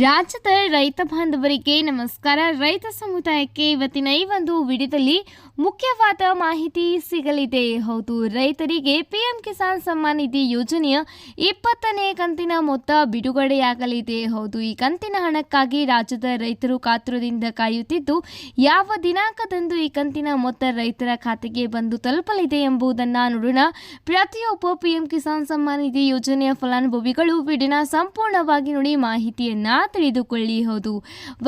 ರಾಜ್ಯದ ರೈತ ಬಾಂಧವರಿಗೆ ನಮಸ್ಕಾರ. ರೈತ ಸಮುದಾಯಕ್ಕೆ ಇವತ್ತಿನ ಈ ಒಂದು ವಿಡಿಯೋದಲ್ಲಿ ಮುಖ್ಯವಾದ ಮಾಹಿತಿ ಸಿಗಲಿದೆ. ಹೌದು, ರೈತರಿಗೆ ಪಿಎಂ ಕಿಸಾನ್ ಸಮ್ಮಾನ್ ನಿಧಿ ಯೋಜನೆಯ ಇಪ್ಪತ್ತನೇ ಕಂತಿನ ಮೊತ್ತ ಬಿಡುಗಡೆಯಾಗಲಿದೆ. ಹೌದು, ಈ ಕಂತಿನ ಹಣಕ್ಕಾಗಿ ರಾಜ್ಯದ ರೈತರು ಕಾತುರದಿಂದ ಕಾಯುತ್ತಿದ್ದು, ಯಾವ ದಿನಾಂಕದಂದು ಈ ಕಂತಿನ ಮೊತ್ತ ರೈತರ ಖಾತೆಗೆ ಬಂದು ತಲುಪಲಿದೆ ಎಂಬುದನ್ನು ನೋಡೋಣ. ಪ್ರತಿಯೊಬ್ಬ ಪಿಎಂ ಕಿಸಾನ್ ಸಮ್ಮಾನ್ ನಿಧಿ ಯೋಜನೆಯ ಫಲಾನುಭವಿಗಳು ವಿಡಿಯೋನ ಸಂಪೂರ್ಣವಾಗಿ ನೋಡಿ ಮಾಹಿತಿಯನ್ನ ತಿಳಿದುಕೊಳ್ಳಿ ಹೌದು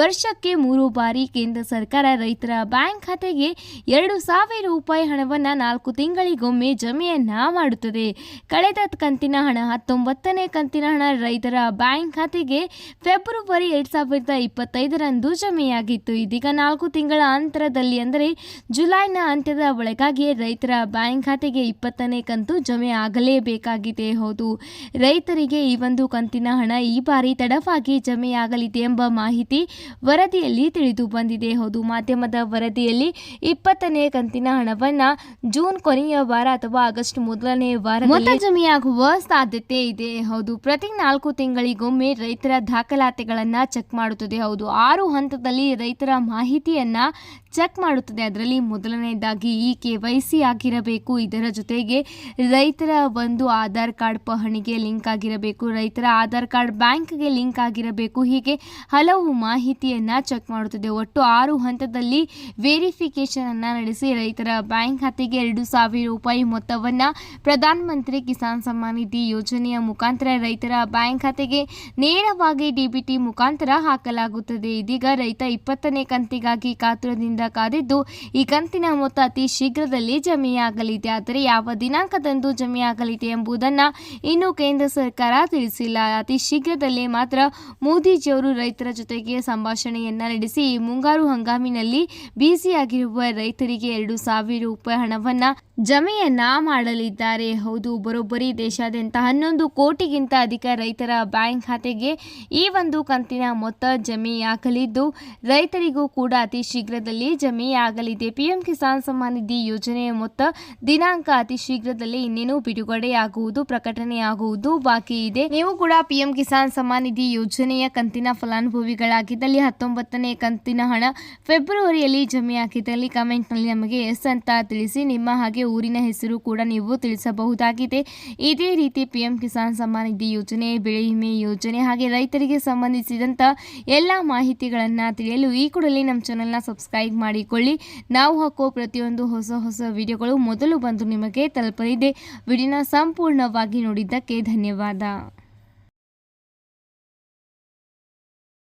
ವರ್ಷಕ್ಕೆ ಮೂರು ಬಾರಿ ಕೇಂದ್ರ ಸರ್ಕಾರ ರೈತರ ಬ್ಯಾಂಕ್ ಖಾತೆಗೆ ಎರಡು ಸಾವಿರ ರೂಪಾಯಿ ಹಣವನ್ನು ನಾಲ್ಕು ತಿಂಗಳಿಗೊಮ್ಮೆ ಜಮೆಯನ್ನ ಮಾಡುತ್ತದೆ. ಕಳೆದ ಕಂತಿನ ಹಣ ಹತ್ತೊಂಬತ್ತನೇ ಕಂತಿನ ಹಣ ರೈತರ ಬ್ಯಾಂಕ್ ಖಾತೆಗೆ ಫೆಬ್ರವರಿ ಎರಡು ಸಾವಿರದ ಇಪ್ಪತ್ತೈದರಂದು ಜಮೆಯಾಗಿತ್ತು. ಇದೀಗ ನಾಲ್ಕು ತಿಂಗಳ ಅಂತರದಲ್ಲಿ ಅಂದರೆ ಜುಲೈನ ಅಂತ್ಯದ ಒಳಗಾಗಿಯೇ ರೈತರ ಬ್ಯಾಂಕ್ ಖಾತೆಗೆ ಇಪ್ಪತ್ತನೇ ಕಂತು ಜಮೆ ಆಗಲೇಬೇಕಾಗಿದೆ. ಹೌದು, ರೈತರಿಗೆ ಈ ಒಂದು ಕಂತಿನ ಹಣ ಈ ಬಾರಿ ತಡವಾಗಿ ಜಮೆಯಾಗಲಿದೆ ಎಂಬ ಮಾಹಿತಿ ವರದಿಯಲ್ಲಿ ತಿಳಿದು ಬಂದಿದೆ. ಹೌದು, ಮಾಧ್ಯಮದ ವರದಿಯಲ್ಲಿ ಇಪ್ಪತ್ತನೇ ಕಂತಿನ ಹಣವನ್ನ ಜೂನ್ ಕೊನೆಯ ವಾರ ಅಥವಾ ಆಗಸ್ಟ್ ಮೊದಲನೇ ವಾರ ಜಮೆಯಾಗುವ ಸಾಧ್ಯತೆ ಇದೆ. ಹೌದು, ಪ್ರತಿ ನಾಲ್ಕು ತಿಂಗಳಿಗೊಮ್ಮೆ ರೈತರ ದಾಖಲಾತಿಗಳನ್ನ ಚೆಕ್ ಮಾಡುತ್ತದೆ. ಹೌದು, ಆರು ಹಂತದಲ್ಲಿ ರೈತರ ಮಾಹಿತಿಯನ್ನ ಚೆಕ್ ಮಾಡುತ್ತದೆ. ಅದರಲ್ಲಿ ಮೊದಲನೇದಾಗಿ ಈ ಕೆ ವೈ ಆಗಿರಬೇಕು. ಇದರ ಜೊತೆಗೆ ರೈತರ ಒಂದು ಆಧಾರ್ ಕಾರ್ಡ್ ಪಹಣಿಗೆ ಲಿಂಕ್ ಆಗಿರಬೇಕು. ರೈತರ ಆಧಾರ್ ಕಾರ್ಡ್ ಬ್ಯಾಂಕ್ಗೆ ಲಿಂಕ್ ಆಗಿರಬೇಕು. ಹೀಗೆ ಹಲವು ಮಾಹಿತಿಯನ್ನು ಚೆಕ್ ಮಾಡುತ್ತದೆ ಒಟ್ಟು ಆರು ಹಂತದಲ್ಲಿ ವೆರಿಫಿಕೇಶನ್ ಅನ್ನು ನಡೆಸಿ ರೈತರ ಬ್ಯಾಂಕ್ ಖಾತೆಗೆ ಎರಡು ಸಾವಿರ ರೂಪಾಯಿ ಮೊತ್ತವನ್ನು ಪ್ರಧಾನಮಂತ್ರಿ ಕಿಸಾನ್ ಸಮ್ಮಾನ್ ನಿಧಿ ಯೋಜನೆಯ ಮುಖಾಂತರ ರೈತರ ಬ್ಯಾಂಕ್ ಖಾತೆಗೆ ನೇರವಾಗಿ ಡಿಬಿಟಿ ಮುಖಾಂತರ ಹಾಕಲಾಗುತ್ತದೆ. ಇದೀಗ ರೈತ ಇಪ್ಪತ್ತನೇ ಕಂತಿಗಾಗಿ ಕಾತುರದಿಂದ ಕಾದಿದ್ದು, ಈ ಕಂತಿನ ಮೊತ್ತ ಅತಿ ಶೀಘ್ರದಲ್ಲಿ ಜಮೆಯಾಗಲಿದೆ. ಆದರೆ ಯಾವ ದಿನಾಂಕದಂದು ಜಮೆಯಾಗಲಿದೆ ಎಂಬುದನ್ನು ಇನ್ನೂ ಕೇಂದ್ರ ಸರ್ಕಾರ ತಿಳಿಸಿಲ್ಲ. ಅತಿ ಶೀಘ್ರದಲ್ಲೇ ಮಾತ್ರ ಮೋದಿಜಿಯವರು ರೈತರ ಜೊತೆಗೆ ಸಂಭಾಷಣೆಯನ್ನ ನಡೆಸಿ ಮುಂಗಾರು ಹಂಗಾಮಿನಲ್ಲಿ ಬಿಸಿಯಾಗಿರುವ ರೈತರಿಗೆ ಎರಡು ಸಾವಿರ ರೂಪಾಯಿ ಹಣವನ್ನ ಜಮೆಯನ್ನ ಮಾಡಲಿದ್ದಾರೆ. ಹೌದು, ಬರೋಬ್ಬರಿ ದೇಶಾದ್ಯಂತ ಹನ್ನೊಂದು ಕೋಟಿಗಿಂತ ಅಧಿಕ ರೈತರ ಬ್ಯಾಂಕ್ ಖಾತೆಗೆ ಈ ಒಂದು ಕಂತಿನ ಮೊತ್ತ ಜಮೆಯಾಗಲಿದ್ದು, ರೈತರಿಗೂ ಕೂಡ ಅತಿ ಶೀಘ್ರದಲ್ಲಿ ಜಮೆಯಾಗಲಿದೆ. ಪಿಎಂ ಕಿಸಾನ್ ಸಮ್ಮಾನ್ ನಿಧಿ ಯೋಜನೆಯ ಮೊತ್ತ ದಿನಾಂಕ ಅತಿ ಶೀಘ್ರದಲ್ಲಿ ಇನ್ನೇನು ಬಿಡುಗಡೆಯಾಗುವುದು, ಪ್ರಕಟಣೆಯಾಗುವುದು ಬಾಕಿ ಇದೆ. ನೀವು ಕೂಡ ಪಿಎಂ ಕಿಸಾನ್ ಸಮ್ಮಾನ್ ನಿಧಿ ಯೋಜನೆಯ ಕಂತಿನ ಫಲಾನುಭವಿಗಳಾಗಿದ್ದಲ್ಲಿ ಹತ್ತೊಂಬತ್ತನೇ ಕಂತಿನ ಹಣ ಫೆಬ್ರವರಿಯಲ್ಲಿ ಜಮೆಯಾಗಿದ್ದಲ್ಲಿ ಕಮೆಂಟ್ನಲ್ಲಿ ನಮಗೆ ಎಸ್ ಅಂತ ತಿಳಿಸಿ, ನಿಮ್ಮ ಹಾಗೆ ಊರಿನ ಹೆಸರು ಕೂಡ ನೀವು ತಿಳಿಸಬಹುದಾಗಿದೆ. ಇದೇ ರೀತಿ ಪಿಎಂ ಕಿಸಾನ್ ಸಮ್ಮಾನ್ ನಿಧಿ ಯೋಜನೆ, ಬೆಳೆ ವಿಮೆ ಯೋಜನೆ ಹಾಗೆ ರೈತರಿಗೆ ಸಂಬಂಧಿಸಿದಂಥ ಎಲ್ಲ ಮಾಹಿತಿಗಳನ್ನು ತಿಳಿಯಲು ಈ ಕೂಡಲೇ ನಮ್ಮ ಚಾನಲ್ನ ಸಬ್ಸ್ಕ್ರೈಬ್ ಮಾಡಿಕೊಳ್ಳಿ. ನಾವು ಹಾಕೋ ಪ್ರತಿಯೊಂದು ಹೊಸ ಹೊಸ ವಿಡಿಯೋಗಳು ಮೊದಲು ಬಂದು ನಿಮಗೆ ತಲುಪಲಿದೆ. ವಿಡಿಯೋನ ಸಂಪೂರ್ಣವಾಗಿ ನೋಡಿದ್ದಕ್ಕೆ ಧನ್ಯವಾದ.